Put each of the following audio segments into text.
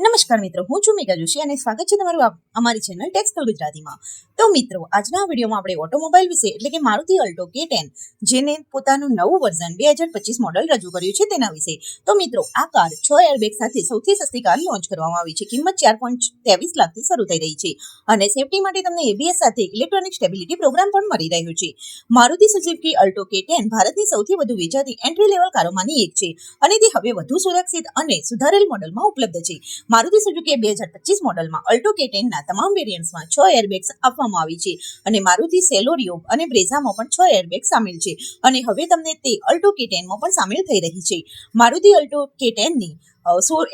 નમસ્કાર મિત્રો હું છું મેઘા જોશી અને સ્વાગત છે તમારું અમારી ચેનલ ટેક્સ ગુજરાતીમાં. તો મિત્રો, આજના વિડીયોમાં આપણે ઓટોમોબાઈલ વિશે, એટલે કે મારુતિ અલ્ટો કે ટેન, જેને પોતાનું નવું વર્ઝન બે હજાર પચીસ મોડલ રજૂ કર્યું છે તેના વિશે. તો મિત્રો, આ કાર છ એરબેગ સાથે સૌથી સસ્તી કાર લોન્ચ કરવામાં આવી છે. કિંમત ચાર પોઈન્ટ ત્રેવીસ લાખથી શરૂ થઈ રહી છે. અને સેફટી માટે તમને એબીએસ સાથે ઇલેક્ટ્રોનિક સ્ટેબિલિટી પ્રોગ્રામ પણ મળી રહ્યો છે. Maruti Suzuki Alto K ten ભારતની સૌથી વધુ વેચાતી એન્ટ્રી લેવલ કારોમાંની એક છે અને તે હવે વધુ સુરક્ષિત અને સુધારેલ મોડલમાં ઉપલબ્ધ છે. મારુતિ સુઝુકી બે હજાર પચીસ મોડલમાં અલ્ટો કે ટેનના તમામ વેરિયન્ટ્સમાં છ એરબેગ્સ આપવામાં આવી છે. અને મારુતિ સેલોરિયો અને બ્રેઝામાં પણ છ એરબેગ સામેલ છે. અને હવે તમને તે અલ્ટો કે ટેનમાં પણ સામેલ થઈ રહી છે. મારુતિ અલ્ટો કે ટેનની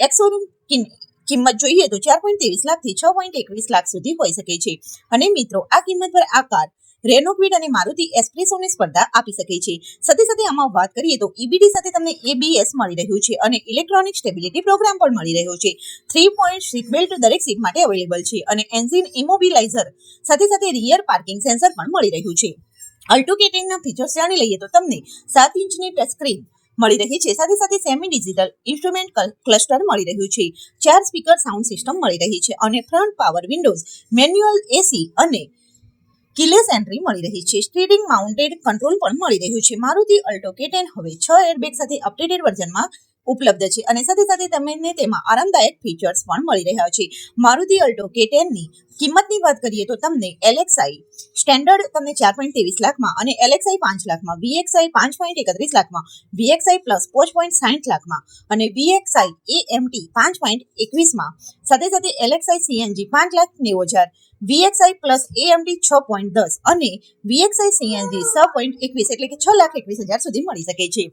એક્સોરૂમ કિંમત જોઈએ તો ચાર પોઈન્ટ ત્રેવીસ લાખથી છ પોઈન્ટ એકવીસ લાખ સુધી હોઈ શકે છે. અને મિત્રો, આ કિંમત પર આ કાર રેનો અને મારુતિ એસ્પ્રેસોની સ્પર્ધા આપી શકે છે. સાથે સાથે આમાં વાત કરીએ તો ઈબીડી સાથે તમને એબીએસ મળી રહ્યું છે અને ઇલેક્ટ્રોનિક સ્ટેબિલિટી પ્રોગ્રામ પણ મળી રહ્યો છે. થ્રી પોઈન્ટ સીટ બેલ્ટ દરેક સીટ માટે અવેલેબલ છે અને એન્જિન ઇમોબિલાઇઝર સાથે સાથે રિયર પાર્કિંગ સેન્સર પણ મળી રહ્યું છે. અલ્ટો કેટિંગના ફીચર્સ જાણી લઈએ તો તમને સાત ઇંચની ટચ સ્ક્રીન મળી રહી છે. સાથે સાથે સેમી ડિજિટલ ઇન્સ્ટ્રુમેન્ટ ક્લસ્ટર મળી રહ્યું છે. ચાર સ્પીકર સાઉન્ડ સિસ્ટમ મળી રહી છે અને front power windows, manual AC અને કિલેસ એન્ટ્રી મળી રહી છે. સ્ટીરિંગ, માઉન્ટેડ, કંટ્રોલ પણ મળી રહ્યું છે. મારુતિ અલ્ટો કે10 હવે છ એરબેગ સાથે અપડેટેડ વર્ઝનમાં ઉપલબ્ધ છે. અને સાથે સાથે તમને તેમાં આરામદાયક ફીચર્સ પણ મળી રહ્યા છે. મારુતિ અલ્ટો કે ટેનની કિંમતની વાત કરીએ તો તમને એલેક્સાઈ સ્ટેન્ડર્ડ તમને ચાર પોઈન્ટ ત્રેવીસ લાખમાં અને એલેક્સાઈ પાંચ લાખમાં, વીએક્સઆઈ પાંચ પોઈન્ટ એકત્રીસ લાખમાં, વીએક્સઆઈ પ્લસ પાંચ પોઈન્ટ સાઠ લાખમાં અને વીએક્સઆઈ એએમટી પાંચ પોઈન્ટ એકવીસમાં. સાથે સાથે એલેક્સઆઈ સીએનજી પાંચ લાખ નેવું હજાર, વીએક્સઆઈ પ્લસ એએમડી છ પોઈન્ટ દસ અને વીએક્સઆઈ સીએનજી છ પોઈન્ટ એકવીસ એટલે કે છ લાખ એકવીસ હજાર સુધી મળી શકે છે.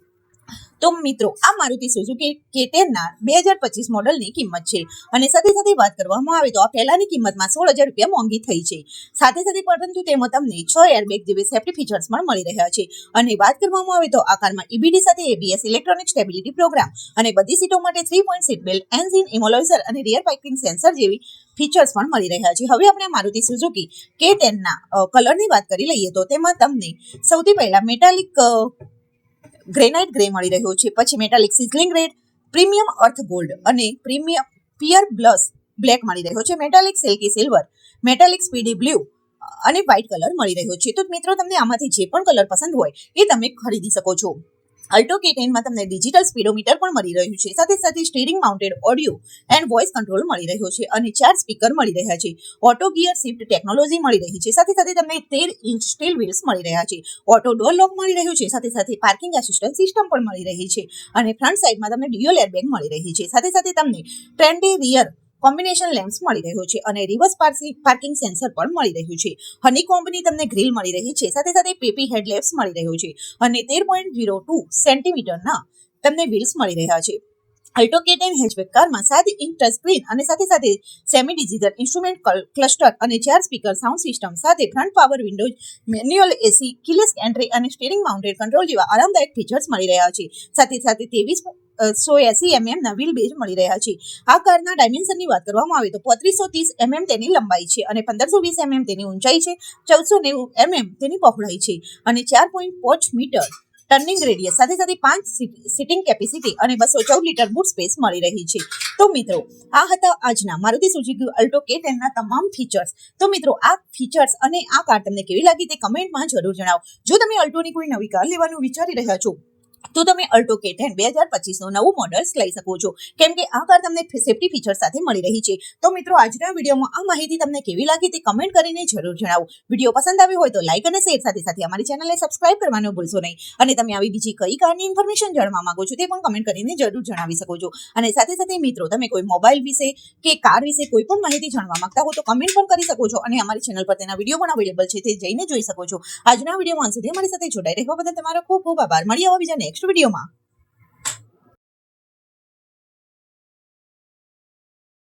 તો મિત્રો, આ મારુતિ સુઝુકી કેટેનના બે હજાર પચીસ મોડલની કિંમત છે. અને સાથે સાથે વાત કરવામાં આવે તો આ પહેલાની કિંમતમાં સોળ હજાર રૂપિયા મોંઘી થઈ છે. સાથે સાથે પરંતુ તેમાં તમને છ એરબેગ જેવી સેફ્ટી ફીચર્સ પણ મળી રહ્યા છે. અને વાત કરવામાં આવે તો આ કારમાં ઈબીડી સાથે એબીએસ ઇલેક્ટ્રોનિક સ્ટેબિલિટી પ્રોગ્રામ અને બધી સીટો માટે three point seat belt engine immobiliser અને રિયર પાર્કિંગ સેન્સર જેવી ફીચર્સ પણ મળી રહ્યા છે. હવે આપણે મારુતિ સુઝુકી કે ટેનના કલરની વાત કરી લઈએ તો તેમાં તમને સૌથી પહેલા મેટાલિક ગ્રેનાઇટ ગ્રે મળી રહ્યો છે. પછી metallic sizzling red premium earth gold અને પ્રીમિયમ પિયર બ્લસ બ્લેક મળી રહ્યો છે. Metallic silky silver metallic speedy blue અને વ્હાઇટ કલર મળી રહ્યો છે. તો મિત્રો, તમને આમાંથી જે પણ કલર પસંદ હોય એ તમે ખરીદી શકો છો. અલ્ટો કે ટેનમાં તમને ડિજિટલ સ્પીડોમીટર પણ મળી રહ્યું છે. સાથે સાથે steering mounted audio and voice control મળી રહ્યો છે અને ચાર સ્પીકર મળી રહ્યા છે. ઓટો ગિયર શિફ્ટ ટેકનોલોજી મળી રહી છે. સાથે સાથે તમને તેર ઇંચ સ્ટીલ વ્હીલ્સ મળી રહ્યા છે. ઓટો ડોર લોક મળી રહ્યું છે. સાથે સાથે પાર્કિંગ આસિસ્ટન્ટ સિસ્ટમ પણ મળી રહી છે. અને ફ્રન્ટ સાઈડમાં તમને ડ્યુઅલ એરબેગ મળી રહી છે. સાથે સાથે તમને ટ્રેન્ડી રિયર કોમ્બિનેશન લેમ્પ્સ મળી રહ્યો છે અને રિવર્સ પાર્કિંગ સેન્સર પણ મળી રહ્યું છે. હની કોમ્બની તમને ગ્રીલ મળી રહી છે. સાથે સાથે પેપી હેડલેમ્પ્સ મળી રહ્યો છે અને તેર પોઈન્ટ ઝીરો ટુ સેન્ટીમીટરના તમને વ્હીલ્સ મળી રહ્યા છે. અલ્ટો કે ટેન હેચબેક કારમાં સાત ઇંચ ટચ સ્ક્રીન અને સાથે સાથે સેમી ડિજિટલ ઇન્સ્ટ્રુમેન્ટ ક્લસ્ટર અને ચાર સ્પીકર સાઉન્ડ સિસ્ટમ સાથે front power windows, manual AC, keyless entry અને સ્ટીરિંગ માઉન્ટેડ કંટ્રોલ જેવા આરામદાયક ફીચર્સ મળી રહ્યા છે. સાથે સાથે ત્રેવીસ સો એસી એમએમ નવીલ બેજ મળી રહ્યા છે. આ કારના ડાયમેન્શનની વાત કરવામાં આવે તો પોત્રીસો ત્રીસ એમએમ તેની લંબાઈ છે અને પંદરસો વીસ એમએમ તેની ઊંચાઈ છે. ચૌદસો નેવું એમએમ તેની પહોળાઈ છે અને ચાર પોઈન્ટ પાંચ મીટર ટર્નિંગ રેડિયસ સાથે સાથે પાંચ સિટિંગ કેપેસિટી અને બસો ચૌદ લીટર બુટ સ્પેસ મળી રહી છે. તો મિત્રો, આ હતા આજના મારુતિ સુઝુકી અલ્ટો કે ટેનના તમામ ફીચર્સ. તો મિત્રો, આ ફીચર્સ અને આ કાર તમને કેવી લાગી તે કમેન્ટમાં જરૂર જણાવો. જો તમે અલ્ટોની કોઈ નવી કાર લેવાનું વિચારી રહ્યા છો તો તમે અલ્ટો કે ટેન બે હજાર પચીસનું નવું મોડલ્સ લઈ શકો છો. કેમ કે આ કાર તમને સેફ્ટી ફીચર સાથે મળી રહી છે. તો મિત્રો, આજના વિડીયોમાં આ માહિતી તમને કેવી લાગી તે કમેન્ટ કરીને જરૂર જણાવો. વીડિયો પસંદ આવ્યો હોય તો લાઇક અને શેર સાથે સાથે અમારી ચેનલને સબસ્ક્રાઇબ કરવાનું ભૂલશો નહીં. અને તમે આવી બીજી કઈ કારની ઇન્ફોર્મેશન જાણવા માંગો છો તે પણ કમેન્ટ કરીને જરૂર જણાવી શકો છો. અને સાથે સાથે મિત્રો, તમે કોઈ મોબાઈલ વિશે કે કાર વિશે કોઈ પણ માહિતી જાણવા માંગતા હો તો કમેન્ટ પણ કરી શકો છો. અને અમારી ચેનલ પર તેના વીડિયો પણ અવેલેબલ છે તે જઈને જોઈ શકો છો. આજના વિડીયોમાં સુધી અમારી સાથે જોડાઈ રહેવા બદલ તમારો ખૂબ ખૂબ આભાર. મળી આવો બીજા નેક્સ્ટ વિડીયોમાં.